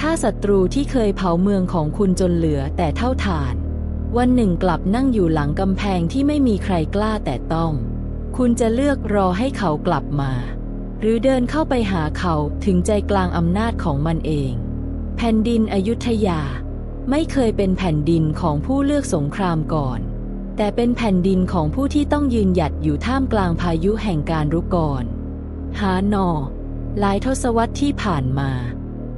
ถ้าศัตรูที่เคยเผาเมืองของคุณจนเหลือแต่เท่าฐาน วันหนึ่งกลับนั่งอยู่หลังกำแพงที่ไม่มีใครกล้าแต่ต้อง คุณจะเลือกรอให้เขากลับมา หรือเดินเข้าไปหาเขาถึงใจกลางอำนาจของมันเอง แผ่นดินอยุธยา ไม่เคยเป็นแผ่นดินของผู้เลือกสงครามก่อน แต่เป็นแผ่นดินของผู้ที่ต้องยืนหยัดอยู่ท่ามกลางพายุแห่งการรุกรอนหานอหลายทศวรรษที่ผ่านมา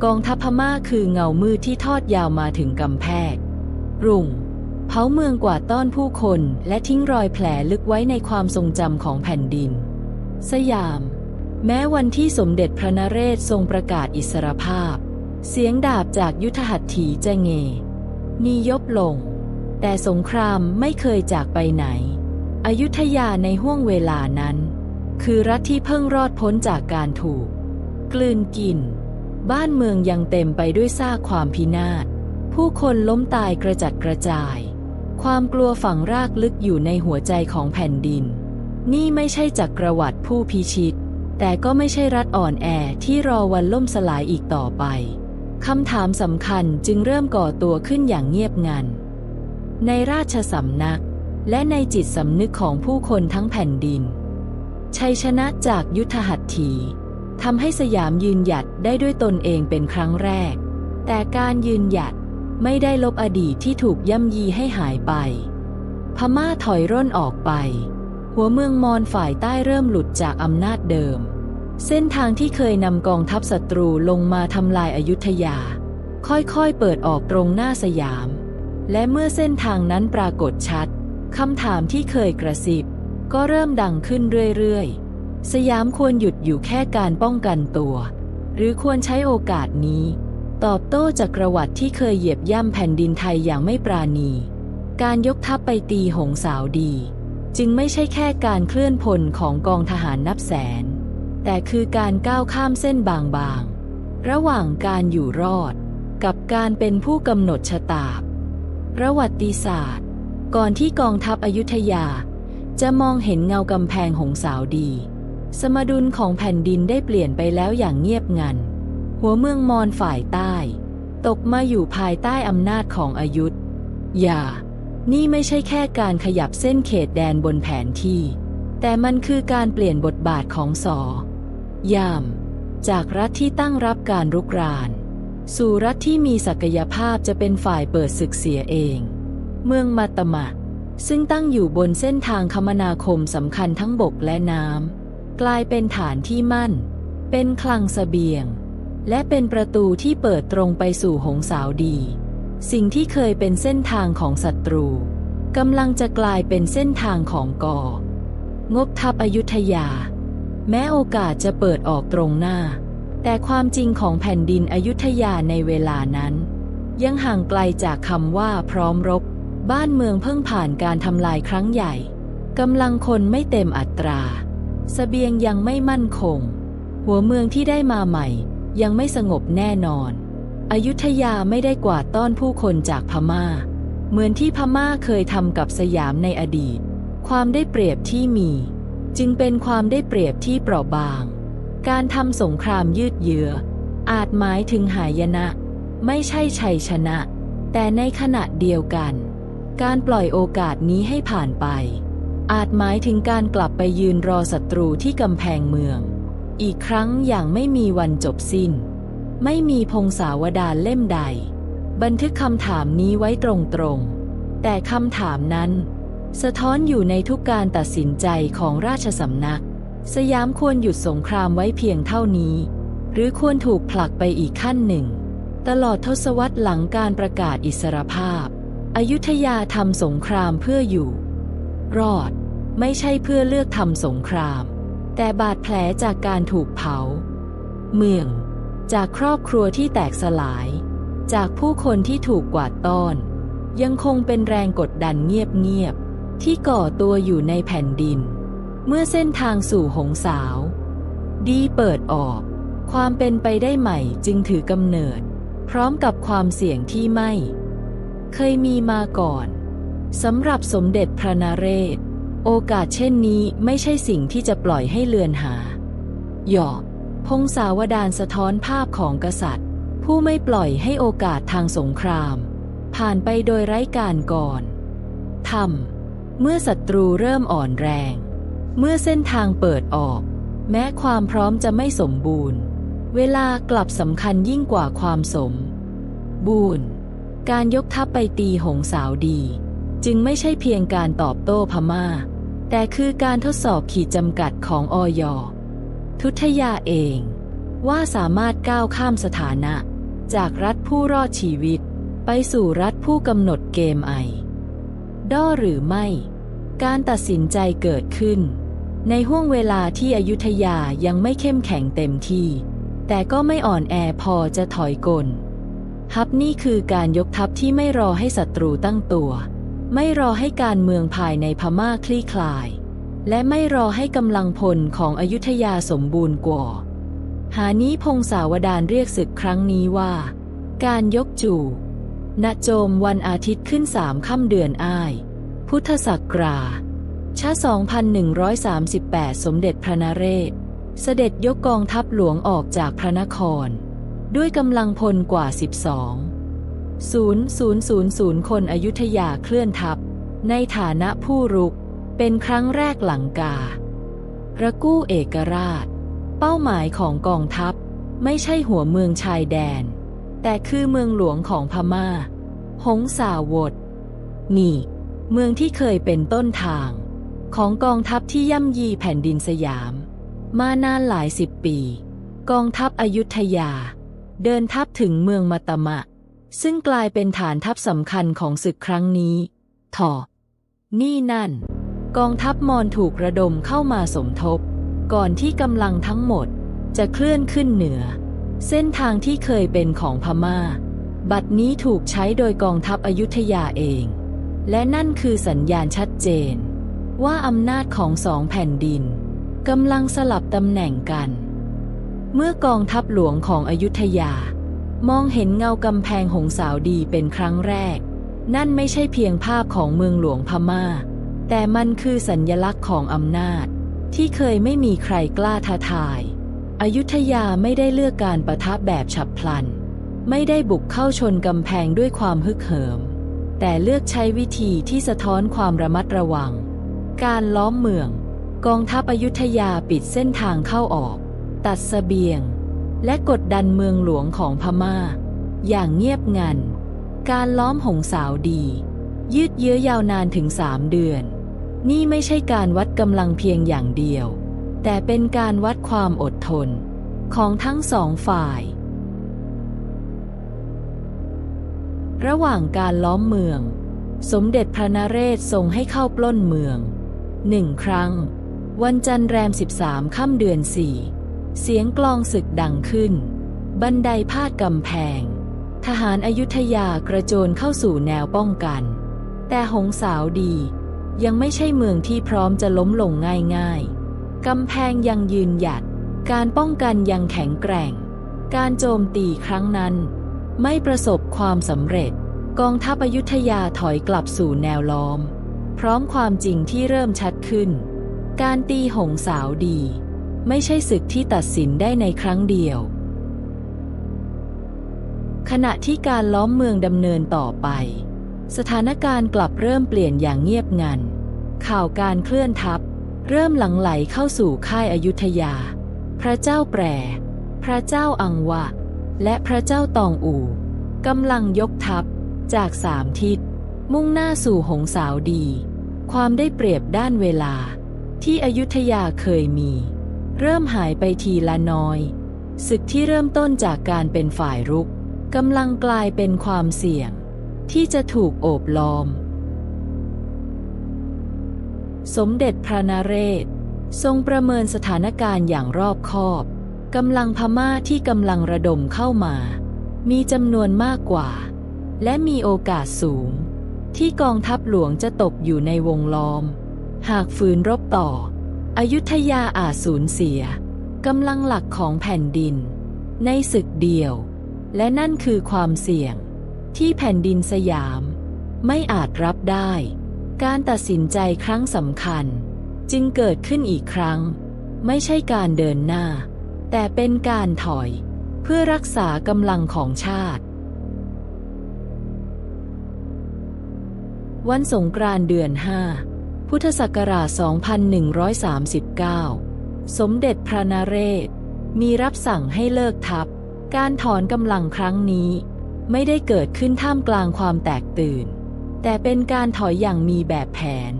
กองทัพพม่าคือเงามืดที่ทอดยาวมาถึงกำแพงรุ่งเผาเมืองกว่าต้อนผู้คนและทิ้งรอยแผลลึกไว้ในความทรงจำของแผ่นดิน สยาม แม้วันที่สมเด็จพระนเรศทรงประกาศอิสรภาพ เสียงดาบจากยุทธหัตถีจะเงนียบลง แต่สงครามไม่เคยจากไปไหน อยุธยาในห้วงเวลานั้น คือรัฐที่เพิ่งรอดพ้นจากการถูก กลืนกิน บ้านเมืองยังเต็มไปด้วยซากความพินาศ ผู้คนล้มตายกระจัดกระจาย ความกลัวฝังรากลึกอยู่ในหัวใจของแผ่นดิน นี่ไม่ใช่จักรวรรดิผู้พิชิต แต่ก็ไม่ใช่รัฐอ่อนแอที่รอวันล่มสลายอีกต่อไป คำถามสำคัญจึงเริ่มก่อตัวขึ้นอย่างเงียบงัน ในราชสำนัก และในจิตสำนึกของผู้คนทั้งแผ่นดิน ชัยชนะจากยุทธหัตถี ทำให้สยามยืนหยัดได้ด้วยตนเองเป็นครั้งแรก แต่การยืนหยัดไม่ได้ลบอดีตที่ถูกย่ำยีให้หายไป พม่าถอยร่นออกไป หัวเมืองมอญฝ่ายใต้เริ่มหลุดจากอำนาจเดิม เส้นทางที่เคยนำกองทัพศัตรูลงมาทำลายอายุทยา ค่อยๆเปิดออกตรงหน้าสยาม และเมื่อเส้นทางนั้นปรากฏชัดคำถามที่เคยกระซิบก็เริ่มดังขึ้นเรื่อยๆ สยามควรหยุดอยู่แค่การป้องกันตัว หรือควรใช้โอกาสนี้ ตอบโต้จักรวรรดิที่เคยเหยียบย่ำแผ่นดินไทยอย่างไม่ปราณี การยกทัพไปตีหงสาวดี จึงไม่ใช่แค่การเคลื่อนพลของกองทหารนับแสน แต่คือการก้าวข้ามเส้นบางๆ ระหว่างการอยู่รอด กับการเป็นผู้กำหนดชะตาประวัติศาสตร์ ก่อนที่กองทัพอยุธยา จะมองเห็นเงากำแพงหงสาวดี สมดุลของแผ่นดินได้เปลี่ยนไปแล้วอย่างเงียบงัน หัวเมืองมอญฝ่ายใต้ ตกมาอยู่ภายใต้อำนาจของอยุธยา นี่ไม่ใช่แค่การขยับเส้นเขตแดนบนแผนที่ แต่มันคือการเปลี่ยนบทบาทของสอยาม จากรัฐที่ตั้งรับการรุกราน สู่รัฐที่มีศักยภาพจะเป็นฝ่ายเปิดศึกเสียเอง เมืองมาตมะ ซึ่งตั้งอยู่บนเส้นทางคมนาคมสำคัญทั้งบกและน้ำ กลายเป็นฐานที่มั่น เป็นคลังสเสบียง และเป็นประตูที่เปิดตรงไปสู่หงสาวดี สิ่งที่เคยเป็นเส้นทางของศัตรูกำลังจะกลายเป็นเส้นทางของกองบทัพอยุธยา แม้โอกาสจะเปิดออกตรงหน้า แต่ความจริงของแผ่นดินอยุธยาในเวลานั้น ยังห่างไกลจากคำว่าพร้อมรบ บ้านเมืองเพิ่งผ่านการทำลายครั้งใหญ่กำลังคนไม่เต็มอัตรา สเสบียงยังไม่มั่นคง หัวเมืองที่ได้มาใหม่ ยังไม่สงบแน่นอน อยุธยาไม่ได้กวาดต้อนผู้คนจากพม่า เหมือนที่พม่าเคยทำกับสยามในอดีต ความได้เปรียบที่มี จึงเป็นความได้เปรียบที่เปราะบาง การทำสงครามยืดเยื้อ อาจหมายถึงหายนะ ไม่ใช่ชัยชนะ แต่ในขณะเดียวกัน การปล่อยโอกาสนี้ให้ผ่านไป อาจหมายถึงการกลับไปยืนรอศัตรูที่กำแพงเมือง อีกครั้งอย่างไม่มีวันจบสิ้น ไม่มีพงศาวดารเล่มใด บันทึกคำถามนี้ไว้ตรงๆ แต่คำถามนั้น สะท้อนอยู่ในทุกการตัดสินใจของราชสำนัก สยามควรหยุดสงครามไว้เพียงเท่านี้ หรือควรถูกผลักไปอีกขั้นหนึ่ง ตลอดทศวรรษหลังการประกาศอิสรภาพ อยุธยาทำสงครามเพื่ออยู่ รอด ไม่ใช่เพื่อเลือกทำสงคราม แต่บาดแผลจากการถูกเผา เมือง จากครอบครัวที่แตกสลาย จากผู้คนที่ถูกกวาดต้อน ยังคงเป็นแรงกดดันเงียบๆที่ก่อตัวอยู่ในแผ่นดิน เมื่อเส้นทางสู่หงสาว ดีเปิดออก ความเป็นไปได้ใหม่จึงถือกำเนิด พร้อมกับความเสี่ยงที่ไม่ เคยมีมาก่อน สำหรับสมเด็จพระนเรศ โอกาสเช่นนี้ไม่ใช่สิ่งที่จะปล่อยให้เลือนหา หยอกพงศาวดารสะท้อนภาพของกษัตริย์ ผู้ไม่ปล่อยให้โอกาสทางสงคราม ผ่านไปโดยไร้การก่อนทำเมื่อศัตรูเริ่มอ่อนแรง เมื่อเส้นทางเปิดออก แม้ความพร้อมจะไม่สมบูรณ์ เวลากลับสำคัญยิ่งกว่าความสม บูรณ์ การยกทัพไปตีหงสาวดี จึงไม่ใช่เพียงการตอบโต้พม่า แต่คือการทดสอบขีดจำกัดของออยทุทยาเอง ว่าสามารถก้าวข้ามสถานะ จากรัฐผู้รอดชีวิต ไปสู่รัฐผู้กำหนดเกมไอ ด้อหรือไม่ การตัดสินใจเกิดขึ้น ในห่วงเวลาที่อยุธยายังไม่เข้มแข็งเต็มที่ แต่ก็ไม่อ่อนแอพอจะถอยกลฮับนี่คือการยกทัพที่ไม่รอให้ศัตรูตั้งตัว ไม่รอให้การเมืองภายในพม่าคลี่คลาย และไม่รอให้กำลังพลของอยุธยาสมบูรณ์กว่า หานี้พงศาวดารเรียกศึกครั้งนี้ว่า การยกจู่ณโจมวันอาทิตย์ขึ้นสามค่ำเดือนอ้าย พุทธศักราช2138 สมเด็จพระนเรศ เสด็จยกกองทัพหลวงออกจากพระนคร ด้วยกำลังพลกว่า 12 0000 คนอยุธยาเคลื่อนทัพ ในฐานะผู้รุก เป็นครั้งแรกหลังกา ระกู้เอกราช เป้าหมายของกองทัพ ไม่ใช่หัวเมืองชายแดน แต่คือเมืองหลวงของพม่า หงสาวด นี่ เมืองที่เคยเป็นต้นทาง ของกองทัพที่ย่ำยีแผ่นดินสยาม มานานหลายสิบปี กองทัพอยุธยา เดินทัพถึงเมืองมัตตมะ ซึ่งกลายเป็นฐานทัพสำคัญของศึกครั้งนี้ถอนี่นั่น กองทัพมอญถูกระดมเข้ามาสมทบ ก่อนที่กำลังทั้งหมดจะเคลื่อนขึ้นเหนือ เส้นทางที่เคยเป็นของพม่า บัดนี้ถูกใช้โดยกองทัพอยุธยาเอง และนั่นคือสัญญาณชัดเจน ว่าอำนาจของสองแผ่นดินกำลังสลับตำแหน่งกัน เมื่อกองทัพหลวงของอยุธยา มองเห็นเงากำแพงหงสาวดีเป็นครั้งแรก นั่นไม่ใช่เพียงภาพของเมืองหลวงพม่า แต่มันคือสัญญลักษณ์ของอำนาจ ที่เคยไม่มีใครกล้าท้าทาย อยุธยาไม่ได้เลือกการประทับแบบฉับพลัน ไม่ได้บุกเข้าชนกำแพงด้วยความฮึกเหิม แต่เลือกใช้วิธีที่สะท้อนความระมัดระวัง การล้อมเมือง กองทัพอยุธยาปิดเส้นทางเข้าออก ตัดสเสบียง และกดดันเมืองหลวงของพม่า อย่างเงียบงัน การล้อมหงสาวดี ยืดเยื้อยาวนานถึงสามเดือน นี่ไม่ใช่การวัดกำลังเพียงอย่างเดียว แต่เป็นการวัดความอดทน ของทั้งสองฝ่าย ระหว่างการล้อมเมือง สมเด็จพระนเรศทรงให้เข้าปล้นเมืองหนึ่งครั้ง วันจันทร์แรมสิบสามค่ำเดือนสี่ เสียงกลองศึกดังขึ้น บันไดพาดกำแพง ทหารอายุธยากระโจนเข้าสู่แนวป้องกัน แต่หงสาวดียังไม่ใช่เมืองที่พร้อมจะล้มลงง่ายๆ กำแพงยังยืนหยัด การป้องกันยังแข็งแกร่ง การโจมตีครั้งนั้น ไม่ประสบความสำเร็จ กองทัพอยุธยาถอยกลับสู่แนวล้อม พร้อมความจริงที่เริ่มชัดขึ้น การตีหงสาวดี ไม่ใช่ศึกที่ตัดสินได้ในครั้งเดียว ขณะที่การล้อมเมืองดำเนินต่อไป สถานการณ์กลับเริ่มเปลี่ยนอย่างเงียบงัน ข่าวการเคลื่อนทัพ เริ่มหลังไหลเข้าสู่ค่ายอายุธยา พระเจ้าแปร พระเจ้าอังวะ และพระเจ้าตองอูกำลังยกทัพ จากสามทิศ มุ่งหน้าสู่หงสาวดี ความได้เปรียบด้านเวลา ที่อยุธยาเคยมี เริ่มหายไปทีละน้อย ศึกที่เริ่มต้นจากการเป็นฝ่ายรุกกำลังกลายเป็นความเสี่ยง ที่จะถูกโอบล้อม สมเด็จพระนเรศ ทรงประเมินสถานการณ์อย่างรอบคอบกำลังพม่าที่กำลังระดมเข้ามา มีจำนวนมากกว่า และมีโอกาสสูง ที่กองทัพหลวงจะตกอยู่ในวงล้อม หากฝืนรบต่อ อยุธยาอาจสูญเสียกำลังหลักของแผ่นดิน ในศึกเดียว และนั่นคือความเสี่ยง ที่แผ่นดินสยาม ไม่อาจรับได้ การตัดสินใจครั้งสำคัญ จึงเกิดขึ้นอีกครั้ง ไม่ใช่การเดินหน้า แต่เป็นการถอย เพื่อรักษากำลังของชาติ วันสงกรานต์เดือน5 พุทธศักราช 2139 สมเด็จพระนเรศ มีรับสั่งให้เลิกทัพ การถอนกำลังครั้งนี้ ไม่ได้เกิดขึ้นท่ามกลางความแตกตื่น แต่เป็นการถอยอย่างมีแบบแผน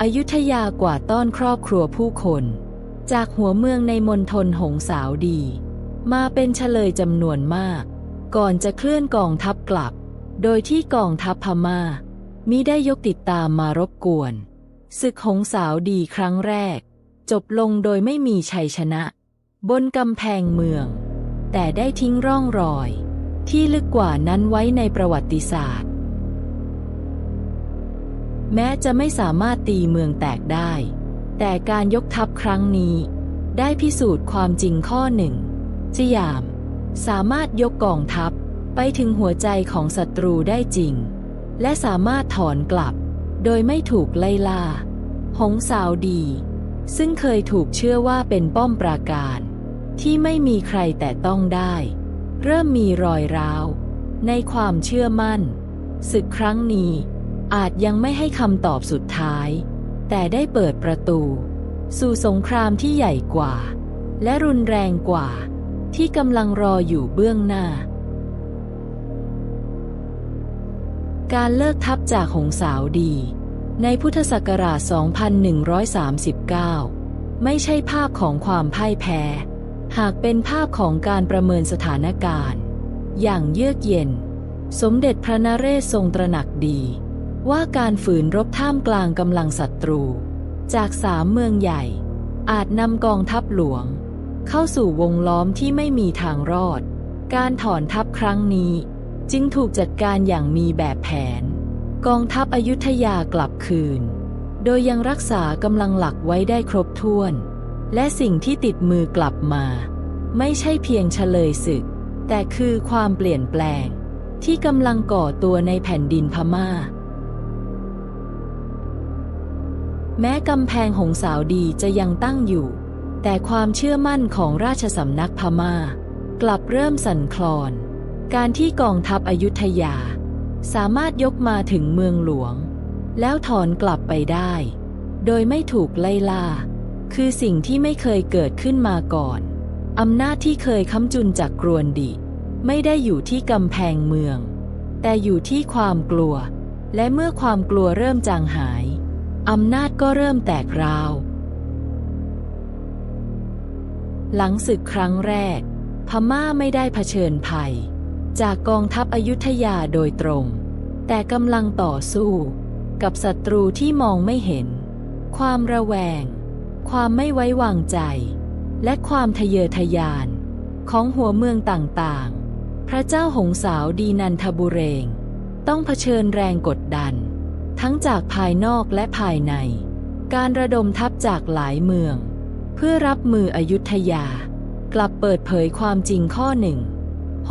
อยุธยากว่าต้อนครอบครัวผู้คน จากหัวเมืองในมณฑลหงสาวดี มาเป็นเฉลยจำนวนมาก ก่อนจะเคลื่อนกองทัพกลับ โดยที่กองทัพพม่ามิได้ยกติดตามมารบกวน ศึกหงสาวดีครั้งแรก จบลงโดยไม่มีชัยชนะ บนกำแพงเมือง แต่ได้ทิ้งร่องรอย ที่ลึกกว่านั้นไว้ในประวัติศาสตร์ แม้จะไม่สามารถตีเมืองแตกได้ แต่การยกทัพครั้งนี้ ได้พิสูจน์ความจริงข้อหนึ่งสยาม สามารถยกกองทัพไปถึงหัวใจของศัตรูได้จริง และสามารถถอนกลับ โดยไม่ถูกไล่ล่า หงสาวดี ซึ่งเคยถูกเชื่อว่าเป็นป้อมปราการ ที่ไม่มีใครแต่ต้องได้ เริ่มมีรอยร้าว ในความเชื่อมั่น ศึกครั้งนี้อาจยังไม่ให้คำตอบสุดท้าย แต่ได้เปิดประตู สู่สงครามที่ใหญ่กว่า และรุนแรงกว่า ที่กำลังรออยู่เบื้องหน้า การเลิกทัพจากหงสาวดี ในพุทธศักราช 2139 ไม่ใช่ภาพของความพ่ายแพ้ หากเป็นภาพของการประเมินสถานการณ์ อย่างเยือกเย็น สมเด็จพระนเรศทรงตระหนักดี ว่าการฝืนรบท่ามกลางกำลังศัตรู จากสามเมืองใหญ่ อาจนำกองทัพหลวง เข้าสู่วงล้อมที่ไม่มีทางรอด การถอนทัพครั้งนี้ จึงถูกจัดการอย่างมีแบบแผน กองทัพอยุธยากลับคืน โดยยังรักษากำลังหลักไว้ได้ครบถ้วน และสิ่งที่ติดมือกลับมา ไม่ใช่เพียงเฉลยศึก แต่คือความเปลี่ยนแปลง ที่กำลังก่อตัวในแผ่นดินพม่า แม้กำแพงหงสาวดีจะยังตั้งอยู่ แต่ความเชื่อมั่นของราชสำนักพม่า กลับเริ่มสั่นคลอน การที่กองทัพอยุธยา สามารถยกมาถึงเมืองหลวง แล้วถอนกลับไปได้ โดยไม่ถูกไล่ล่า คือสิ่งที่ไม่เคยเกิดขึ้นมาก่อนอำนาจที่เคยค้ำจุนจากกรวนดิ ไม่ได้อยู่ที่กำแพงเมือง แต่อยู่ที่ความกลัว และเมื่อความกลัวเริ่มจางหายอำนาจก็เริ่มแตกราว หลังศึกครั้งแรก พม่าไม่ได้เผชิญภัย จากกองทัพอยุธยาโดยตรง แต่กำลังต่อสู้ กับศัตรูที่มองไม่เห็น ความระแวง ความไม่ไว้วางใจ และความทะเยอทะยาน ของหัวเมืองต่างๆ พระเจ้าหงสาวดีนันทบุเรง ต้องเผชิญแรงกดดัน ทั้งจากภายนอกและภายใน การระดมทัพจากหลายเมือง เพื่อรับมืออยุธยา กลับเปิดเผยความจริงข้อหนึ่ง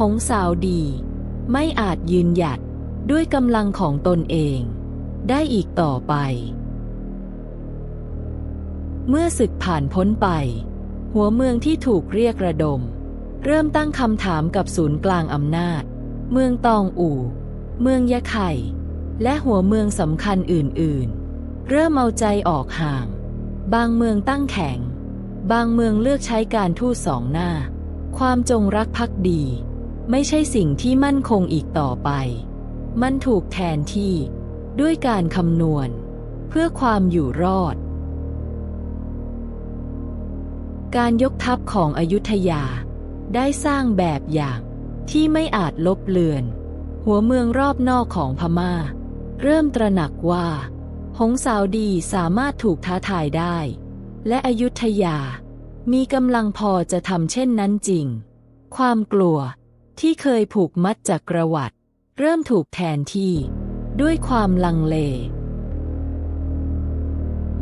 งสาวดี ไม่อาจยืนหยัดด้วยกำลังของตนเอง ได้อีกต่อไป เมื่อศึกผ่านพ้นไป หัวเมืองที่ถูกเรียกระดม เริ่มตั้งคำถามกับศูนย์กลางอำนาจ เมืองตองอู่ เมืองยะไข่ และหัวเมืองสำคัญอื่นๆ เริ่มเอาใจออกห่าง บางเมืองตั้งแข็ง บางเมืองเลือกใช้การทูตสองหน้า ความจงรักภักดี ไม่ใช่สิ่งที่มั่นคงอีกต่อไป มันถูกแทนที่ ด้วยการคำนวณ เพื่อความอยู่รอด การยกทัพของอยุธยา ได้สร้างแบบอย่างที่ไม่อาจลบเลือน หัวเมืองรอบนอกของพมา่า เริ่มตระหนักว่า หงสาวดีสามารถถูกท้าทายได้ และอยุธยา มีกำลังพอจะทำเช่นนั้นจริง ความกลัว ที่เคยผูกมัดจากกระวัติเริ่มถูกแทนที่ ด้วยความลังเล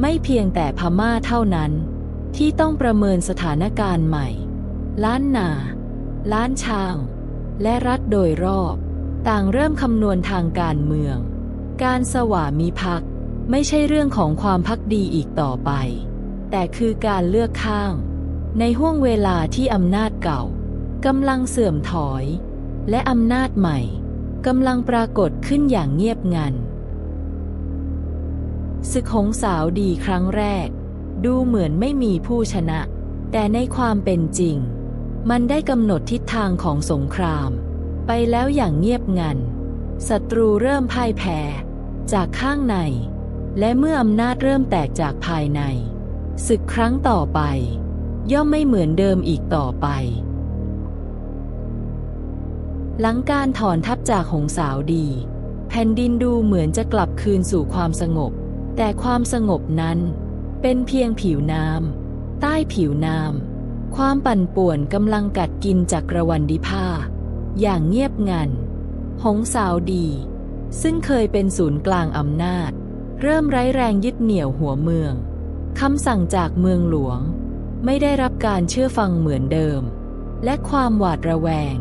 ไม่เพียงแต่พม่าเท่านั้น ที่ต้องประเมินสถานการณ์ใหม่ ล้านนา ล้านช้าง และรัฐโดยรอบ ต่างเริ่มคำนวณทางการเมือง การสวามีภักดิ์ไม่ใช่เรื่องของความพักดีอีกต่อไป แต่คือการเลือกข้าง ในห่วงเวลาที่อำนาจเก่า กำลังเสื่อมถอย และอำนาจใหม่กำลังปรากฏขึ้นอย่างเงียบงันศึกหงสาวดีครั้งแรก ดูเหมือนไม่มีผู้ชนะ แต่ในความเป็นจริง มันได้กำหนดทิศทางของสงคราม ไปแล้วอย่างเงียบงันศัตรูเริ่มพ่ายแพ้ จากข้างใน และเมื่ออำนาจเริ่มแตกจากภายในศึกครั้งต่อไป ย่อมไม่เหมือนเดิมอีกต่อไป หลังการถอนทัพจากหงสาวดี แผ่นดินดูเหมือนจะกลับคืนสู่ความสงบ แต่ความสงบนั้น เป็นเพียงผิวน้ำใต้ผิวน้ำความปั่นป่วนกำลังกัดกินจากระวันดิผ้าอย่างเงียบงัน หงสาวดี ซึ่งเคยเป็นศูนย์กลางอำนาจ เริ่มไร้แรงยึดเหนี่ยวหัวเมืองคำสั่งจากเมืองหลวง ไม่ได้รับการเชื่อฟังเหมือนเดิม และความหวาดระแวง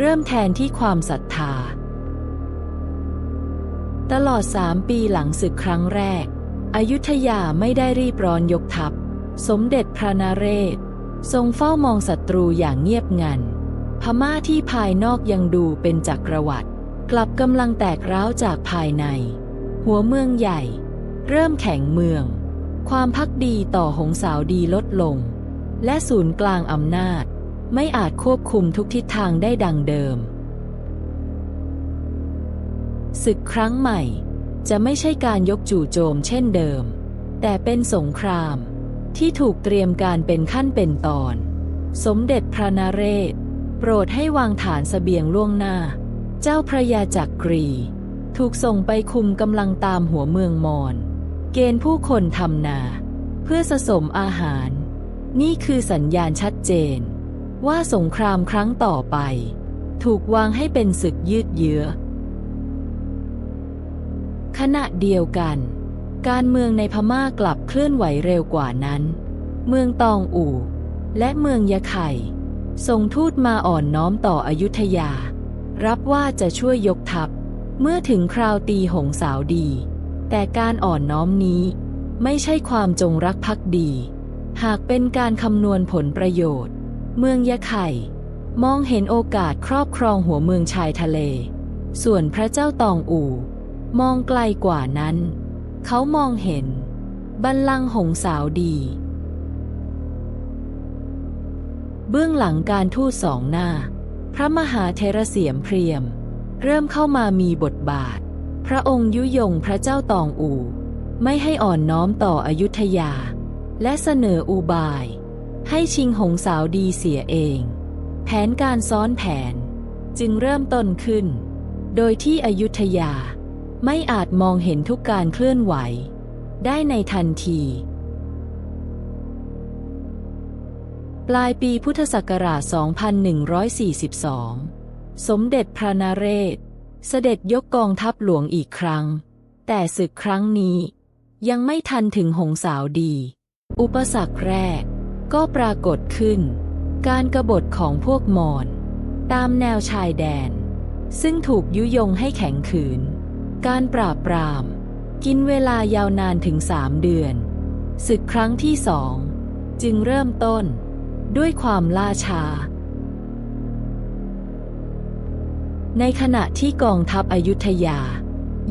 เริ่มแทนที่ความศรัทธา ตลอดสามปีหลังศึกครั้งแรก อยุธยาไม่ได้รีบร้อนยกทัพ สมเด็จพระนเรศ ทรงเฝ้ามองศัตรูอย่างเงียบงัน พม่าที่ภายนอกยังดูเป็นจักรวรรดิกลับกำลังแตกร้าวจากภายใน หัวเมืองใหญ่ เริ่มแข็งเมือง ความพักดีต่อหงสาวดีลดลง และศูนย์กลางอำนาจ ไม่อาจควบคุมทุกทิศทางได้ดังเดิม ศึกครั้งใหม่ จะไม่ใช่การยกจู่โจมเช่นเดิม แต่เป็นสงครามที่ถูกเตรียมการเป็นขั้นเป็นตอน สมเด็จพระนเรศ โปรดให้วางฐานสเสบียงล่วงหน้า เจ้าพระยาจักกรี ถูกส่งไปคุมกำลังตามหัวเมืองมอนเกณฑ์ผู้คนทำนา เพื่อสะสมอาหาร นี่คือสัญญาณชัดเจน ว่าสงครามครั้งต่อไป ถูกวางให้เป็นศึกยืดเยื้อ ขณะเดียวกัน การเมืองในพม่ากลับเคลื่อนไหวเร็วกว่านั้น เมืองตองอู่ และเมืองยะไข่ส่งทูตมาอ่อนน้อมต่ออยุธยา รับว่าจะช่วยยกทัพ เมื่อถึงคราวตีหงสาวดี แต่การอ่อนน้อมนี้ไม่ใช่ความจงรักภักดี หากเป็นการคำนวณผลประโยชน์ เมืองยะไข่ มองเห็นโอกาสครอบครองหัวเมืองชายทะเล ส่วนพระเจ้าตองอู่ มองไกลกว่านั้น เขามองเห็น บัลลังก์หงสาวดี เบื้องหลังการทูตสองหน้า พระมหาเทระเสียมเพรียม เริ่มเข้ามามีบทบาท พระองค์ยุยงพระเจ้าตองอู่ ไม่ให้อ่อนน้อมต่ออยุธยา และเสนออุบาย ให้ชิงหงสาวดีเสียเอง แผนการซ้อนแผนจึงเริ่มต้นขึ้น โดยที่อยุธยาไม่อาจมองเห็นทุกการเคลื่อนไหว ได้ในทันที ปลายปีพุทธศักราช 2142 สมเด็จพระนเรศ เสด็จยกกองทัพหลวงอีกครั้ง แต่ศึกครั้งนี้ยังไม่ทันถึงหงสาวดี อุปสรรคแรก ก็ปรากฏขึ้น การกรบฏของพวกมอญตามแนวชายแดน ซึ่งถูกยุยงให้แข็งขืน การปราบปราม กินเวลายาวนานถึงสามเดือน ศึกครั้งที่สอง จึงเริ่มต้นด้วยความล่าช้า ในขณะที่กองทัพอยุธยา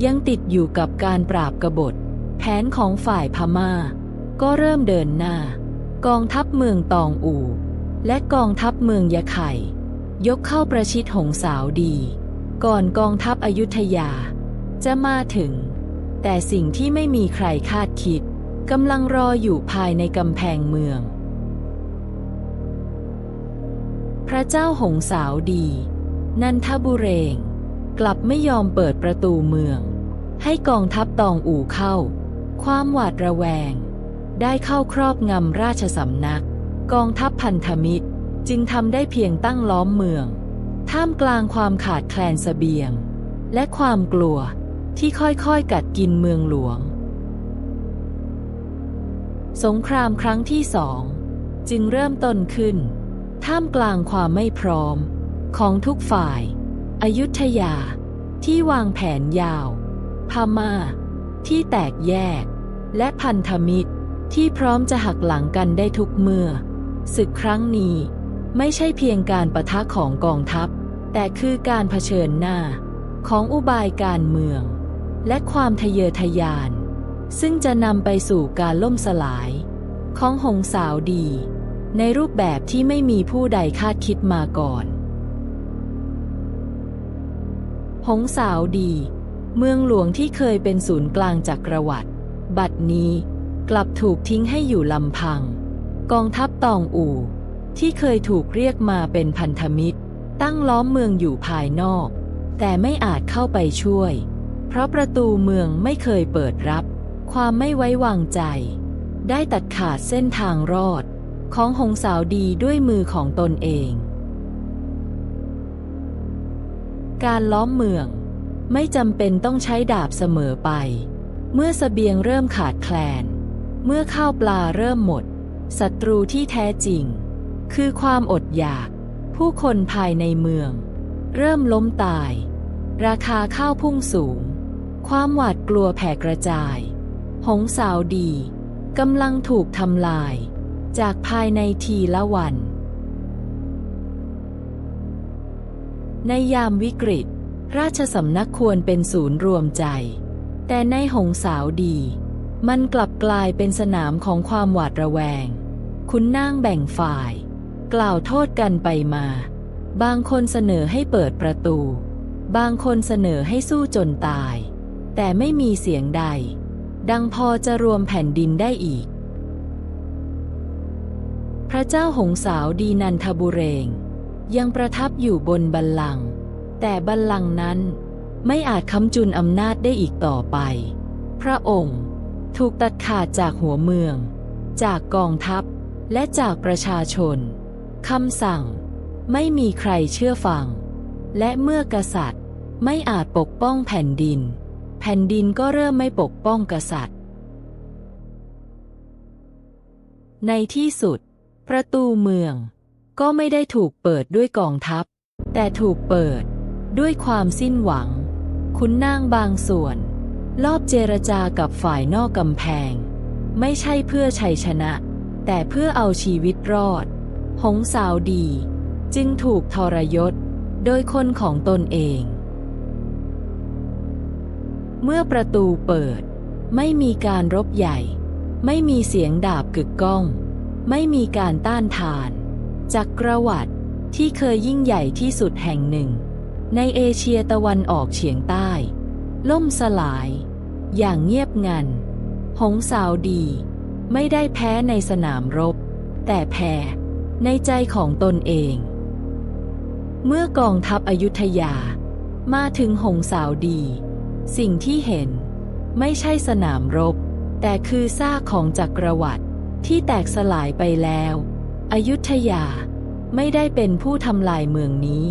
ยังติดอยู่กับการปราบกบฏ แผนของฝ่ายพมา่า ก็เริ่มเดินหน้า กองทัพเมืองตองอู่ และกองทัพเมืองยะไข่ ยกเข้าประชิดหงสาวดี ก่อนกองทัพอยุธยา จะมาถึง แต่สิ่งที่ไม่มีใครคาดคิดกำลังรออยู่ภายในกำแพงเมือง พระเจ้าหงสาวดี นันทบุเรง กลับไม่ยอมเปิดประตูเมือง ให้กองทัพตองอู่เข้า ความหวาดระแวง ได้เข้าครอบงำราชสำนัก กองทัพพันธมิตรจึงทำได้เพียงตั้งล้อมเมือง ท่ามกลางความขาดแคลนสเสบียง และความกลัวที่ค่อยๆกัดกินเมืองหลวง สงครามครั้งที่สองจึงเริ่มต้นขึ้น ท่ามกลางความไม่พร้อมของทุกฝ่ายอายุธยาที่วางแผนยาว พมา่า ที่แตกแยก และพันธมิตร ที่พร้อมจะหักหลังกันได้ทุกเมื่อ ศึกครั้งนี้ไม่ใช่เพียงการประทะของกองทัพ แต่คือการเผชิญหน้า ของอุบายการเมือง และความทะเยอทะยาน ซึ่งจะนำไปสู่การล่มสลาย ของหงสาวดี ในรูปแบบที่ไม่มีผู้ใดคาดคิดมาก่อน หงสาวดี เมืองหลวงที่เคยเป็นศูนย์กลางจักรวรรดิบัดนี้ กลับถูกทิ้งให้อยู่ลำพัง กองทัพตองอู่ ที่เคยถูกเรียกมาเป็นพันธมิตร ตั้งล้อมเมืองอยู่ภายนอก แต่ไม่อาจเข้าไปช่วย เพราะประตูเมืองไม่เคยเปิดรับ ความไม่ไว้วางใจ ได้ตัดขาดเส้นทางรอด ของหงสาวดีด้วยมือของตนเอง การล้อมเมืองไม่จำเป็นต้องใช้ดาบเสมอไป เมื่อสเสบียงเริ่มขาดแคลน เมื่อข้าวปลาเริ่มหมด ศัตรูที่แท้จริง คือความอดอยาก ผู้คนภายในเมือง เริ่มล้มตาย ราคาข้าวพุ่งสูง ความหวาดกลัวแผ่กระจาย หงสาวดีกำลังถูกทำลาย จากภายในทีละวัน ในยามวิกฤต ราชสำนักควรเป็นศูนย์รวมใจ แต่ในหงสาวดี มันกลับกลายเป็นสนามของความหวาดระแวง คุณนางแบ่งฝ่าย กล่าวโทษกันไปมา บางคนเสนอให้เปิดประตู บางคนเสนอให้สู้จนตาย แต่ไม่มีเสียงใด ดังพอจะรวมแผ่นดินได้อีก พระเจ้าหงสาวดีนันทบุเรง ยังประทับอยู่บนบัลลังก์แต่บัลลังก์นั้นไม่อาจค้ำจุนอำนาจได้อีกต่อไป พระองค์ ถูกตัดขาดจากหัวเมือง จากกองทัพ และจากประชาชนคำสั่ง ไม่มีใครเชื่อฟัง และเมื่อกษัตริย์ไม่อาจปกป้องแผ่นดิน แผ่นดินก็เริ่มไม่ปกป้องกษัตริย์ ในที่สุด ประตูเมือง ก็ไม่ได้ถูกเปิดด้วยกองทัพ แต่ถูกเปิดด้วยความสิ้นหวัง คุณนางบางส่วน ลอบเจรจากับฝ่ายนอกกำแพง ไม่ใช่เพื่อชัยชนะ แต่เพื่อเอาชีวิตรอด หงสาวดี จึงถูกทรยศ โดยคนของตนเอง เมื่อประตูเปิด ไม่มีการรบใหญ่ ไม่มีเสียงดาบกึกก้อง ไม่มีการต้านทานจักรวรรดิที่เคยยิ่งใหญ่ที่สุดแห่งหนึ่ง ในเอเชียตะวันออกเฉียงใต้ ล่มสลาย อย่างเงียบงัน หงสาวดี ไม่ได้แพ้ในสนามรบ แต่แพ้ในใจของตนเอง เมื่อกองทัพอยุธยา มาถึงหงสาวดี สิ่งที่เห็นไม่ใช่สนามรบ แต่คือซากของจักรวรรดิที่แตกสลายไปแล้ว อยุธยาไม่ได้เป็นผู้ทำลายเมืองนี้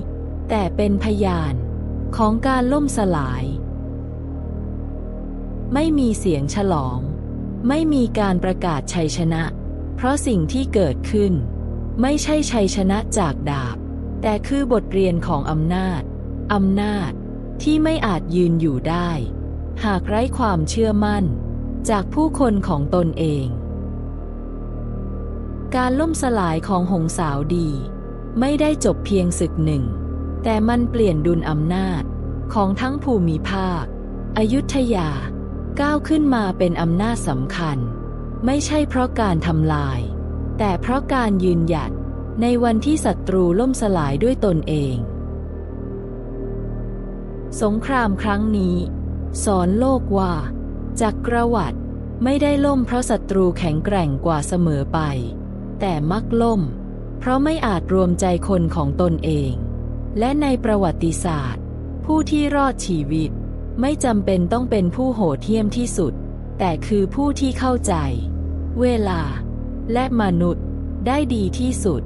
แต่เป็นพยานของการล่มสลาย ไม่มีเสียงฉลอง ไม่มีการประกาศชัยชนะ เพราะสิ่งที่เกิดขึ้น ไม่ใช่ชัยชนะจากดาบ แต่คือบทเรียนของอำนาจอำนาจที่ไม่อาจยืนอยู่ได้ หากไร้ความเชื่อมั่น จากผู้คนของตนเอง การล่มสลายของหงสาวดี ไม่ได้จบเพียงศึกหนึ่ง แต่มันเปลี่ยนดุลอำนาจของทั้งภูมิภาคอยุธยา ก้าวขึ้นมาเป็นอำนาจสำคัญ ไม่ใช่เพราะการทำลาย แต่เพราะการยืนหยัดในวันที่ศัตรูล่มสลายด้วยตนเอง สงครามครั้งนี้ สอนโลกว่า จักรวรรดิไม่ได้ล่มเพราะศัตรูแข็งแกร่งกว่าเสมอไป แต่มักล่ม เพราะไม่อาจรวมใจคนของตนเอง และในประวัติศาสตร์ ผู้ที่รอดชีวิต ไม่จำเป็นต้องเป็นผู้โหดเหี้ยมที่สุด แต่คือผู้ที่เข้าใจ เวลา และมนุษย์ได้ดีที่สุด